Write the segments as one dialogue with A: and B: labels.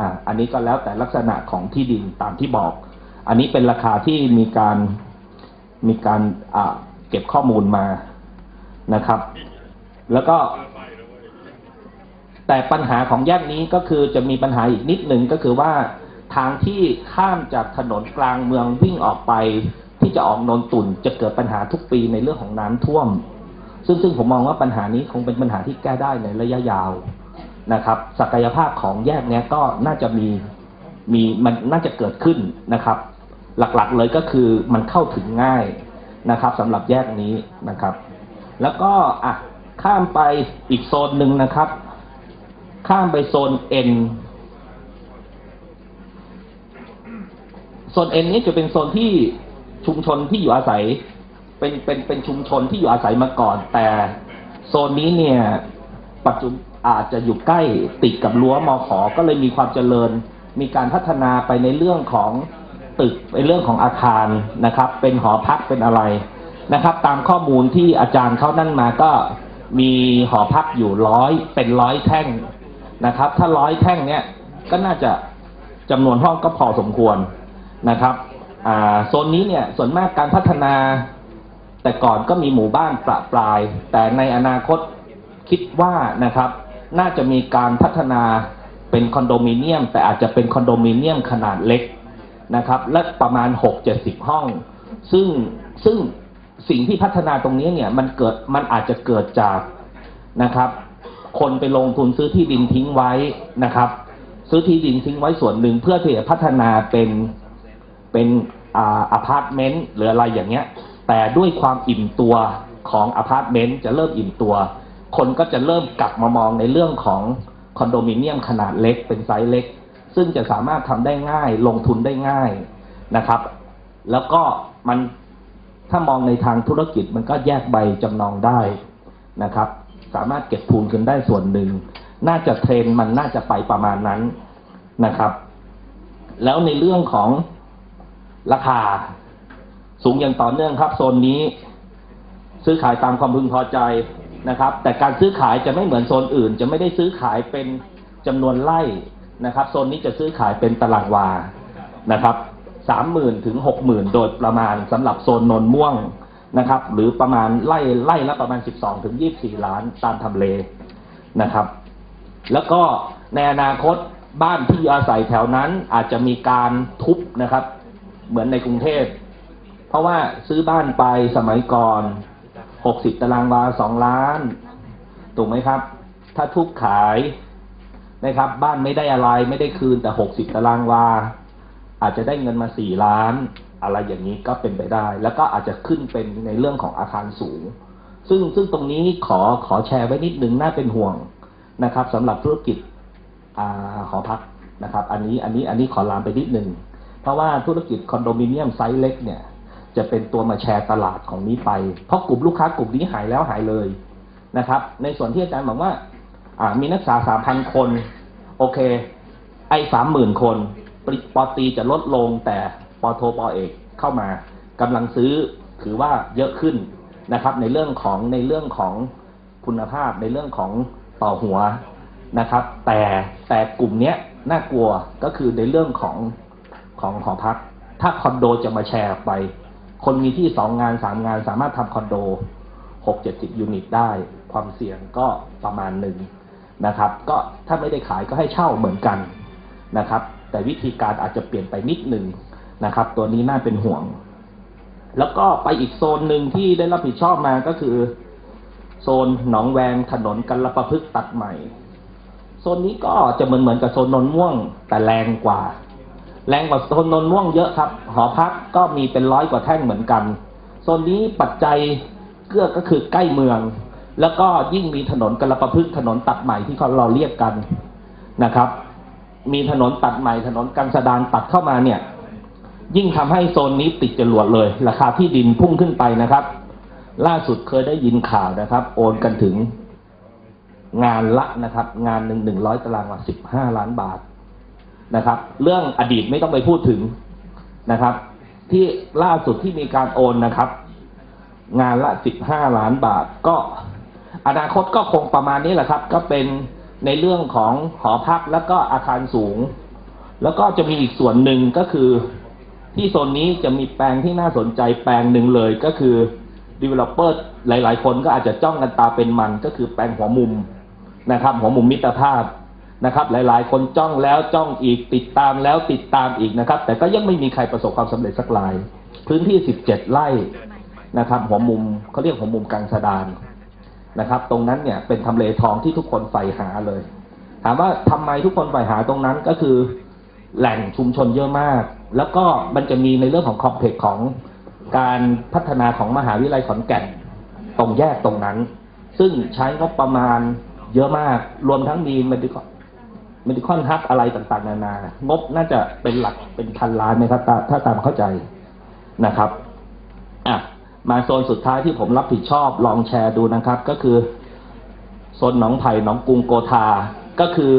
A: อ่าอันนี้ก็แล้วแต่ลักษณะของที่ดินตามที่บอก อันนี้เป็นราคาที่มีการมีการอ่าเก็บข้อมูลมานะครับ แล้วก็ แต่ปัญหาของแยกนี้ก็คือจะมีปัญหาอีกนิดหนึ่งก็คือว่าทางที่ข้ามจากถนนกลางเมืองวิ่งออกไป ที่จะออกนนตุ่นจะเกิดปัญหาทุกปีในเรื่องของน้ำท่วม ซึ่งซึ่งผมมองว่าปัญหานี้คงเป็นปัญหาที่แก้ได้ในระยะยาว นะครับศักยภาพของแยกนี้ก็น่าจะมีมีมันน่าจะเกิดขึ้นนะครับ หลักๆเลยก็คือมันเข้าถึงง่ายนะครับสำหรับแยกนี้นะครับ แล้วก็อะข้ามไปอีกโซนหนึ่งนะครับ ข้ามไปโซน N โซน N นี้จะเป็นโซนที่ชุมชนที่อยู่อาศัยเป็นเป็นเป็นชุมชนที่อยู่อาศัยมาก่อน แต่โซนนี้เนี่ย ปัจจุบันอาจจะอยู่ใกล้ติดกับรั้วมอขอก็เลยมีความเจริญ มีการพัฒนาไปในเรื่องของตึกในเรื่องของอาคารนะครับ เป็นหอพักเป็นอะไรนะครับ ตามข้อมูลที่อาจารย์เขานั่นมาก็มีหอพักอยู่ร้อยเป็นร้อยแท่งนะครับ ถ้าร้อยแท่งเนี่ยก็น่าจะจำนวนห้องก็พอสมควรนะครับอ่าโซนนี้เนี่ยส่วนมากการพัฒนาแต่ก่อนก็มีหมู่บ้านประปราย แต่ในอนาคต คิดว่านะครับ น่าจะมีการพัฒนาเป็นคอนโดมิเนียม แต่อาจจะเป็นคอนโดมิเนียมขนาดเล็กนะครับ และประมาณ 6-70 ห้อง ซึ่งซึ่งสิ่งที่พัฒนาตรงนี้เนี่ยมันเกิดมันอาจจะเกิดจากนะครับ คนไปลงทุนซื้อที่ดินทิ้งไว้นะครับ ซื้อที่ดินทิ้งไว้ส่วนหนึ่งเพื่อที่จะพัฒนาเป็นเป็นอาพาร์ตเมนต์หรืออะไรอย่างเงี้ย แต่ด้วยความอิ่มตัวของอพาร์ตเมนต์จะเริ่มอิ่มตัว คนก็จะเริ่มกลับมามองในเรื่องของคอนโดมิเนียมขนาดเล็กเป็นไซส์เล็ก ซึ่งจะสามารถทำได้ง่าย ลงทุนได้ง่ายนะครับ แล้วก็มันถ้ามองในทางธุรกิจมันก็แยกใบจำนองได้นะครับ สามารถเก็บทุนกันได้ส่วนหนึ่ง น่าจะเทรนมันน่าจะไปประมาณนั้นนะครับ แล้วในเรื่องของราคาสูงอย่างต่อเนื่องครับ โซนนี้ ซื้อขายตามความพึงพอใจ นะครับ แต่การซื้อขายจะไม่เหมือนโซนอื่น จะไม่ได้ซื้อขายเป็นจำนวนไร่นะครับ โซนนี้จะซื้อขายเป็นตารางวานะครับสามหมื่นถึงหกหมื่นโดยประมาณสำหรับโซนนนม่วงนะครับ หรือประมาณไร่ไร่ละประมาณสิบสองถึงยี่สี่ล้านตามทำเลนะครับ แล้วก็ในอนาคตบ้านที่อาศัยแถวนั้นอาจจะมีการทุบนะครับ เหมือนในกรุงเทพเพราะว่าซื้อบ้านไปสมัยก่อน หกสิบตารางวาสองล้าน ถูกไหมครับ ถ้าทุบขายนะครับ บ้านไม่ได้อะไรไม่ได้คืนแต่หกสิบตารางวา อาจจะได้เงินมาสี่ล้าน อะไรอย่างนี้ก็เป็นไปได้ แล้วก็อาจจะขึ้นเป็นในเรื่องของอาคารสูง ซึ่งซึ่งตรงนี้ขอขอแชร์ไว้นิดนึงน่าเป็นห่วงนะครับสำหรับธุรกิจอหอพักนะครับ อันนี้อันนี้อันนี้ขอลามไปนิดนึงเพราะว่าธุรกิจคอนโดมิเนียมไซส์เล็กเนี่ย จะเป็นตัวมาแชร์ตลาดของนี้ไป เพราะกลุ่มลูกค้ากลุ่มนี้หายแล้วหายเลยนะครับ ในส่วนที่อาจารย์บอกว่ามีนักศึกษาสามพันคน โอเค ไอ้สามหมื่นคนปริปอตีจะลดลงแต่ปอโทปอเอกเข้ามากำลังซื้อถือว่าเยอะขึ้นนะครับ ในเรื่องของในเรื่องของคุณภาพในเรื่องของต่อหัวนะครับ แต่แต่กลุ่มเนี้ยน่ากลัวก็คือในเรื่องของของหอพัก ถ้าคอนโดจะมาแชร์ไป คนมีที่สองงานสามงานสามารถทำคอนโดหกเจ็ดสิบยูนิตได้ ความเสี่ยงก็ประมาณหนึ่งนะครับ ก็ถ้าไม่ได้ขายก็ให้เช่าเหมือนกันนะครับ แต่วิธีการอาจจะเปลี่ยนไปนิดหนึ่งนะครับ ตัวนี้น่าเป็นห่วง แล้วก็ไปอีกโซนหนึ่งที่ได้รับผิดชอบมาก็คือ โซนหนองแวงถนนกันละประพฤกตัดใหม่ โซนนี้ก็จะเหมือนเหมือนกับโซนนนม่วงแต่แรงกว่า แรงกว่าโซนนนม่วงเยอะครับ หอพักก็มีเป็นร้อยกว่าแท่งเหมือนกัน โซนนี้ปัจจัยเกื้อก็คือใกล้เมือง แล้วก็ยิ่งมีถนนกระประพฤกษ์ถนนตัดใหม่ที่เขาเราเรียกกันนะครับ มีถนนตัดใหม่ถนนกันสดานตัดเข้ามาเนี่ย ยิ่งทำให้โซนนี้ติดจรวดเลย ราคาที่ดินพุ่งขึ้นไปนะครับ ล่าสุดเคยได้ยินข่าวนะครับ โอนกันถึงงานละนะครับ งานหนึ่งหนึ่งร้อยตารางวาสิบห้าล้านบาท นะครับ เรื่องอดีตไม่ต้องไปพูดถึงนะครับ ที่ล่าสุดที่มีการโอนนะครับ งานละสิบห้าล้านบาท ก็อนาคตก็คงประมาณนี้แหละครับ ก็เป็นในเรื่องของหอพักแล้วก็อาคารสูง แล้วก็จะมีอีกส่วนหนึ่งก็คือ ที่โซนนี้จะมีแปลงที่น่าสนใจแปลงหนึ่งเลยก็คือ developer หลาย ๆ คนก็อาจจะจ้องกันตาเป็นมันก็คือแปลงหัวมุมนะครับ หัวมุมมิตรภาพ นะครับ หลายๆ คนจ้องแล้วจ้องอีกติดตามแล้วติดตามอีกนะครับ แต่ก็ยังไม่มีใครประสบความสำเร็จสักราย พื้นที่ 17 ไร่นะครับ หัวมุมเขาเรียกหัวมุมกลางสะดานนะครับ ตรงนั้นเนี่ยเป็นทำเลทองที่ทุกคนใฝ่หาเลย ถามว่าทำไมทุกคนใฝ่หาตรงนั้นก็คือแหล่งชุมชนเยอะมาก แล้วก็มันจะมีในเรื่องของคอมเพล็กซ์ของการพัฒนาของมหาวิทยาลัยขอนแก่นตรงแยกตรงนั้น ซึ่งใช้งบประมาณเยอะมาก รวมทั้งมีมัน medical medical hub อะไรต่างๆ นานางบน่าจะเป็นหลักเป็นพันล้านไหมครับถ้าตามเข้าใจนะครับอะมาโซนสุดท้ายที่ผมรับผิดชอบลองแชร์ดูนะครับ ก็คือโซนหนองไผ่หนองกรุงโกธาก็คือ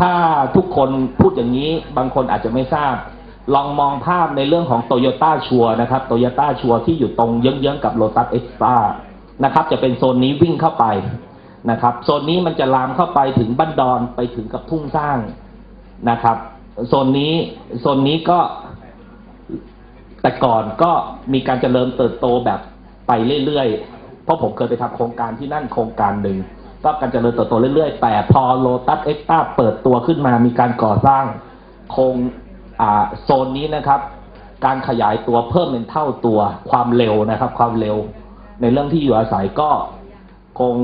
A: ถ้าทุกคนพูดอย่างนี้บางคนอาจจะไม่ทราบ ลองมองภาพในเรื่องของโตโยต้าชัวนะครับโตโยต้าชัวที่อยู่ตรงเยื้องๆกับโ o ตัสเอ็กซ์ตานะครับ จะเป็นโซนนี้วิ่งเข้าไป นะครับโซนนี้มันจะลามเข้าไปถึงบ้านดอนไปถึงกับทุ่งสร้างนะครับโซนนี้โซนนี้ก็แต่ก่อนก็มีการเจริญเติบโตแบบไปเรื่อยๆ เพราะผมเคยไปทำโครงการที่นั่นโครงการหนึ่งก็การเจริญเติบโตเรื่อยๆ แต่พอโลตัสเอ็กซ์ตาเปิดตัวขึ้นมามีการก่อสร้างโครงโซนนี้นะครับ การขยายตัวเพิ่มเป็นเท่าตัวความเร็วนะครับ ความเร็วในเรื่องที่อยู่อาศัยก็คง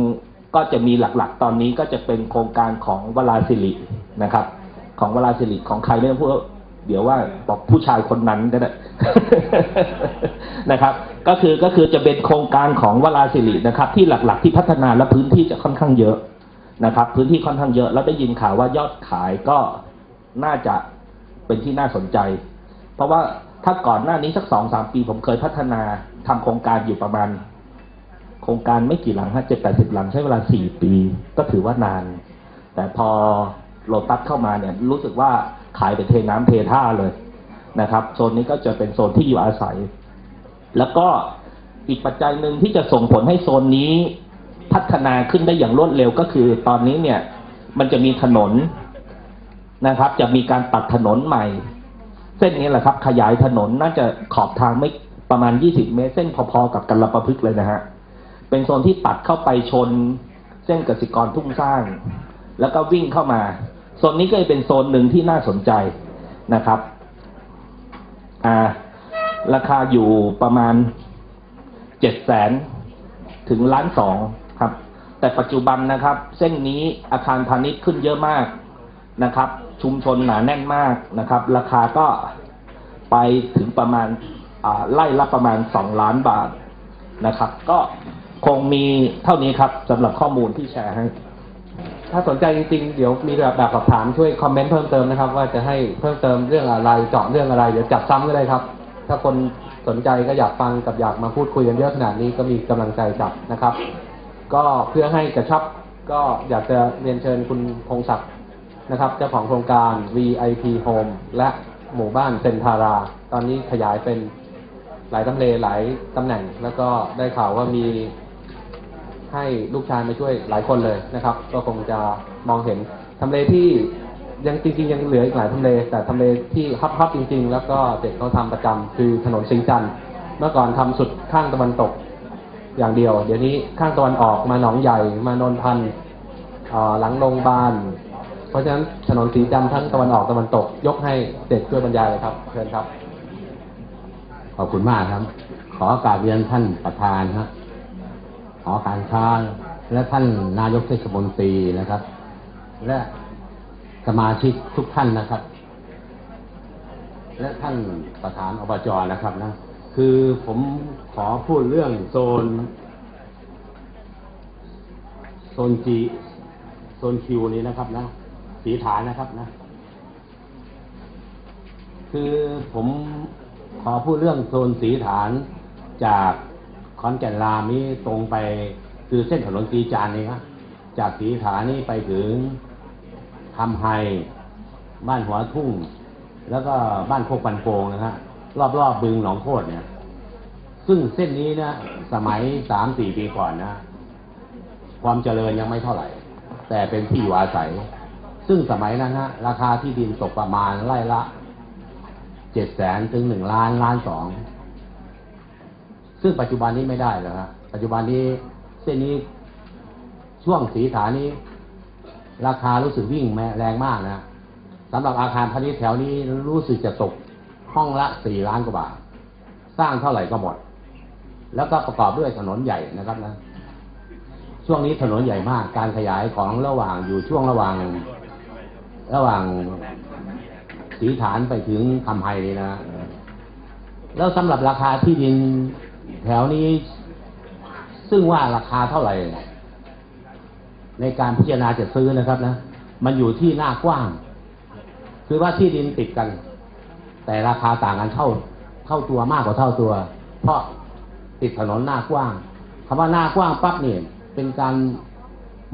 A: ก็จะมีหลักๆ ตอนนี้ก็จะเป็นโครงการของวราสิรินะครับ ของวราสิริของใครไม่ต้องพูดเดี๋ยวว่าบอกผู้ชายคนนั้นก็ได้นะครับ ก็คือก็คือจะเป็นโครงการของวราสิรินะครับ ที่หลักๆ ที่พัฒนาและพื้นที่จะค่อนข้างเยอะนะครับ พื้นที่ค่อนข้างเยอะแล้วได้ยินข่าวว่ายอดขายก็น่าจะเป็นที่น่าสนใจ เพราะว่าถ้าก่อนหน้านี้สักสองสามปีผมเคยพัฒนาทำโครงการอยู่ประมาณ โครงการไม่กี่หลังฮะเจ็ดแปดสิบหลังใช้เวลาสี่ปี ก็ถือว่านาน แต่พอโลตัสเข้ามาเนี่ยรู้สึกว่าขายไปเทน้ำเทท่าเลยนะครับโซนนี้ก็จะเป็นโซนที่อยู่อาศัย แล้วก็อีกปัจจัยหนึ่งที่จะส่งผลให้โซนนี้พัฒนาขึ้นได้อย่างรวดเร็วก็คือ ตอนนี้เนี่ยมันจะมีถนนนะครับ จะมีการตัดถนนใหม่ เส้นนี้แหละครับ ขยายถนนน่าจะขอบทางไม่ประมาณ 20 เมตร เส้นพอๆกับกันละประพฤกษ์เลยนะฮะ เป็นโซนที่ตัดเข้าไปชนเส้นกสิกรทุ่งสร้าง แล้วก็วิ่งเข้ามา โซนนี้ก็จะเป็นโซนหนึ่งที่น่าสนใจนะครับอ่าราคาอยู่ประมาณเจ็ดแสนถึงล้านสองครับ แต่ปัจจุบันนะครับ เส้นนี้อาคารพาณิชย์ขึ้นเยอะมากนะครับ ชุมชนหนาแน่นมากนะครับ ราคาก็ไปถึงประมาณไล่ละประมาณสองล้านบาทนะครับ ก็ คงมีเท่านี้ครับสำหรับข้อมูลที่แชร์ให้
B: ถ้าสนใจจริงๆ เดี๋ยวมีแบบแบบสอบถามช่วยคอมเมนต์เพิ่มเติมนะครับ ว่าจะให้เพิ่มเติมเรื่องอะไรเจาะเรื่องอะไรเดี๋ยวจัดซ้ำก็ได้ครับ ถ้าคนสนใจก็อยากฟังกับอยากมาพูดคุยกันเยอะขนาดนี้ก็มีกำลังใจจับนะครับ ก็เพื่อให้กระชับก็อยากจะเรียนเชิญคุณพงศักดิ์นะครับเจ้าของโครงการ VIP Home และหมู่บ้านเซนทารา ตอนนี้ขยายเป็นหลายตำเลหลายตำแหน่ง แล้วก็ได้ข่าวว่ามี ให้ลูกชายมาช่วยหลายคนเลยนะครับ ก็คงจะมองเห็นทำเลที่ยังจริงๆยังเหลืออีกหลายทำเล แต่ทำเลที่ฮับฮับจริง ๆ แล้วก็เด็กเขาทำประจำคือถนนสิงจันทร์เมื่อก่อนทำสุดข้างตะวันตกอย่างเดียว เดี๋ยวนี้ข้างตะวันออกมาหนองใหญ่มานนทันหลังโรงพยาบาลเพราะฉะนั้นถนนสีจันทร์ทั้งตะวันออกตะวันตก ยกให้เด็กช่วยบรรยายเลยครับเชิญครับ
C: ขอบคุณมากครับ ขอโอกราบเรียนท่านประธานฮะ ขอการค้าและท่านนายกเทศมนตรีนะครับ และสมาชิกทุกท่านนะครับ และท่านประธานอบจนะครับนะคือผมขอพูดเรื่องโซน โซนจีโซนคิวนี้นะครับนะสีฐานนะครับนะ คือผมขอพูดเรื่องโซนสีฐานจาก อนแก่นรามนี้ตรงไปคือเส้นถนนสีจานนี่ครับจากสีฐานนี่ไปถึงทำไฮบ้านหัวทุ่ง แล้วก็บ้านโคกปันโปงนะฮะรอบๆบบึงหนองโคตรเนี่ย ซึ่งเส้นนี้นะสมัยสามสี่ปีก่อนนะ ความเจริญยังไม่เท่าไหร่ แต่เป็นที่อยู่อาศัย ซึ่งสมัยนั้นฮะราคาที่ดินตกประมาณไร่ละเจ็ดแสนถึงหนึ่งล้านล้านสอง ซึ่งปัจจุบันนี้ไม่ได้แล้วฮะปัจจุบันนี้เส้นนี้ช่วงสีฐานนี้ ราคารู้สึกวิ่งแรงมากนะสำหรับอาคารพาณิชย์แถวนี้รู้สึกจะตกห้องละสี่ล้านกว่าบาท สร้างเท่าไหร่ก็หมด แล้วก็ประกอบด้วยถนนใหญ่นะครับนะ ช่วงนี้ถนนใหญ่มาก การขยายของระหว่างอยู่ช่วงระหว่าง ระหว่างสีฐานไปถึงคำไฮนี่นะ แล้วสำหรับราคาที่ดิน แถวนี้ซึ่งว่าราคาเท่าไหร่ ในการพิจารณาจะซื้อนะครับนะ มันอยู่ที่หน้ากว้าง คือว่าที่ดินติดกัน แต่ราคาต่างกันเท่าเท่าตัวมากกว่าเท่าตัว เพราะติดถนนหน้ากว้างคำว่าหน้ากว้างปั๊บเนี่ยเป็นการ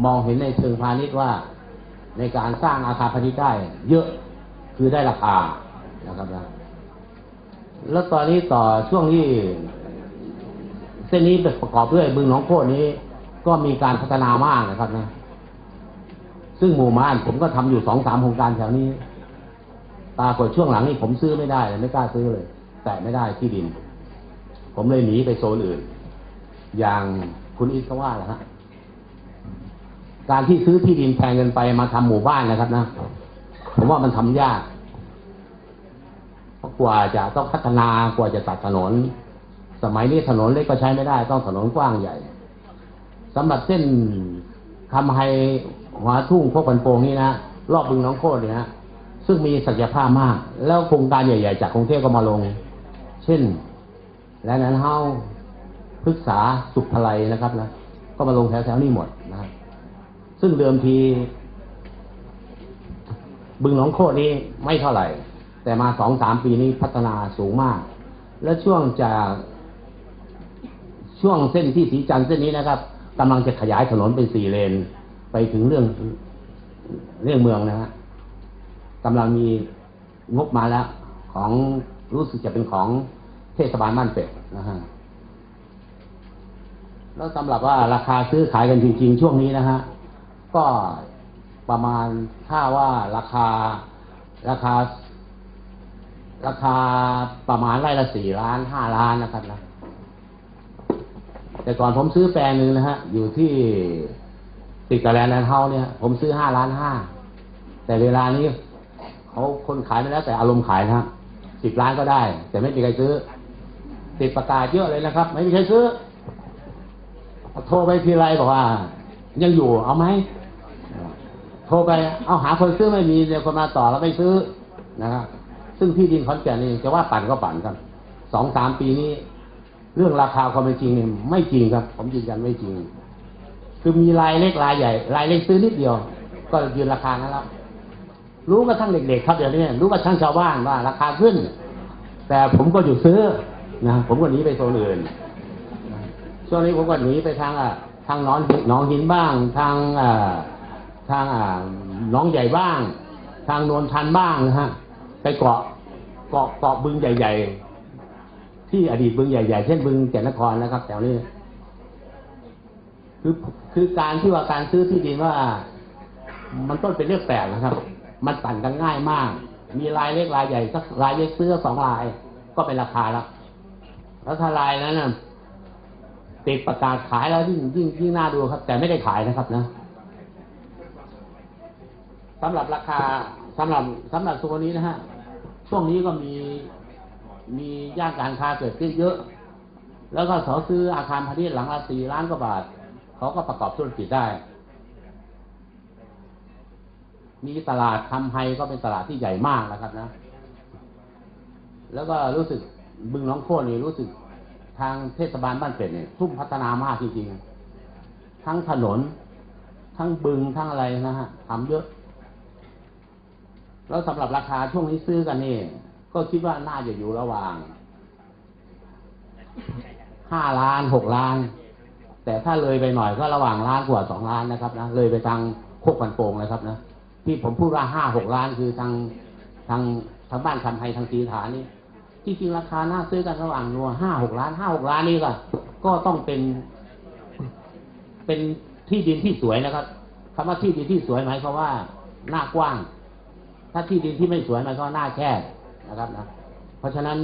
C: มองเห็นในเชิงพาณิชย์ว่า ในการสร้างอาคารพาณิชย์ได้ เยอะคือได้ราคานะครับนะแล้วตอนนี้ต่อช่วงที่ เส้นนี้ประกอบด้วยบึงหนองโคนี้ ก็มีการพัฒนามากนะครับนะ ซึ่งหมู่บ้านผมก็ทำอยู่สองสามโครงการแถวนี้ปรากฏช่วงหลังนี่ผมซื้อไม่ได้เลยไม่กล้าซื้อเลย แต่ไม่ได้ที่ดิน ผมเลยหนีไปโซนอื่น อย่างคุณอิสก็ว่าแหละฮะการที่ซื้อที่ดินแพงเกินไปมาทำหมู่บ้านนะครับนะผมว่ามันทำยากเพราะกว่าจะต้องพัฒนากว่าจะตัดถนน สมัยนี้ถนนเล็กก็ใช้ไม่ได้ ต้องถนนกว้างใหญ่สำหรับเส้นคำไฮหัวทุ่งพวกปันโปงนี่นะรอบบึงน้องโคตรเนี่ยนะซึ่งมีศักยภาพมาก แล้วโครงการใหญ่ๆ จากกรุงเทพก็มาลง เช่น และนั้นเฮาพฤกษาสุขพลัยนะครับนะก็มาลงแถวๆนี้หมดนะครับซึ่งเดิมที บึงหนองโคตรนี้ไม่เท่าไหร่ แต่มาสองสามปีนี้พัฒนาสูงมาก และช่วงจาก ช่วงเส้นที่สีจันทร์เส้นนี้นะครับกำลังจะขยายถนนเป็นสี่เลน ไปถึงเรื่องเรื่องเมืองนะฮะกำลังมีงบมาแล้ว ของรู้สึกจะเป็นของเทศบาลบ้านเป็ดนะฮะแล้วสำหรับว่าราคาซื้อขายกันจริง ๆ ช่วงนี้นะฮะก็ประมาณถ้าว่าราคาราคา ราคาประมาณไร่ละสี่ล้านห้าล้านนะครับนะ แต่ก่อนผมซื้อแปลงหนึ่งนะฮะ อยู่ที่ติดกับแลนด์แลนด์เฮาเนี่ย ผมซื้อห้าล้านห้า แต่เวลานี้เขาคนขายไม่แล้วแต่อารมณ์ขายนะฮะสิบล้านก็ได้ แต่ไม่มีใครซื้อ ติดประกาศเยอะเลยนะครับ ไม่มีใครซื้อ โทรไปทีไรบอกว่า ยังอยู่เอาไหมโทรไปเอาหาคนซื้อไม่มีเดี๋ยวคนมาต่อแล้วไม่ซื้อนะครับซึ่งที่ดินขอนแก่นนี่จะว่าปั่นก็ปั่นครับสองสามปีนี้ เรื่องราคาความเป็นจริงเนี่ยไม่จริงครับ ผมยืนยันไม่จริง คือมีรายเล็กรายใหญ่ รายเล็กซื้อนิดเดียว ก็ยืนราคานั้นแล้วรู้กระทั่งเด็กๆครับเดี๋ยวนี้รู้กระทั่งชาวบ้านว่า ราคาขึ้น แต่ผมก็หยุดซื้อนะผมก็หนีไปโซนอื่นช่วงนี้ผมก็หนีไปทางอะทางหนอนหินองหินบ้าง ทางอ่าทางอ่าหนองใหญ่บ้าง ทางนวลทันบ้างนะฮะไปเกาะเกาะเกาะบึงใหญ่ ๆ ที่อดีตบึงใหญ่ๆ เช่นบึงแก่นนครนะครับแถวนี้คือคือการที่ว่าการซื้อที่ดินว่า มันต้นเป็นเรื่องแปลกนะครับ มันปั่นกันง่ายมาก มีรายเล็กรายใหญ่สักรายเล็กซื้อสองราย ก็เป็นราคาแล้วแล้วถ้ารายนั้นน่ะติดประกาศขายแล้วยิ่งยิ่งยิ่งน่าดูครับ แต่ไม่ได้ขายนะครับนะสำหรับราคาสำหรับสำหรับโซนนี้นะฮะช่วงนี้ก็มี มีย่านการค้าเกิดขึ้นเยอะ แล้วก็เขาซื้ออาคารพาณิชย์หลังละสี่ล้านกว่าบาท เขาก็ประกอบธุรกิจได้ มีตลาดทำไฮก็เป็นตลาดที่ใหญ่มากนะครับนะ แล้วก็รู้สึกบึงน้องโคตรนี่รู้สึกทางเทศบาลบ้านเป็ดเนี่ยทุ่มพัฒนามากจริงๆ ทั้งถนน ทั้งบึงทั้งอะไรนะฮะทำเยอะ แล้วสำหรับราคาช่วงนี้ซื้อกันนี่ ก็คิดว่าน่าจะอยู่ระหว่างห้าล้านหกล้าน แต่ถ้าเลยไปหน่อยก็ระหว่างล้านกว่าสองล้านนะครับนะเลยไปทางโคกปันโป่งนะครับนะที่ผมพูดว่าห้าหกล้านคือทางทางทางบ้านคำไทยทางสีฐานนี่จริงราคาน่าซื้อกันระหว่างนัวห้าหกล้านห้าหกล้านนี่ก็ก็ต้องเป็น เป็นที่ดินที่สวยนะครับคำว่าที่ดินที่สวยหมายความว่าหน้ากว้าง ถ้าที่ดินที่ไม่สวยมันก็หน้าแคบ นะครับนะเพราะฉะนั้น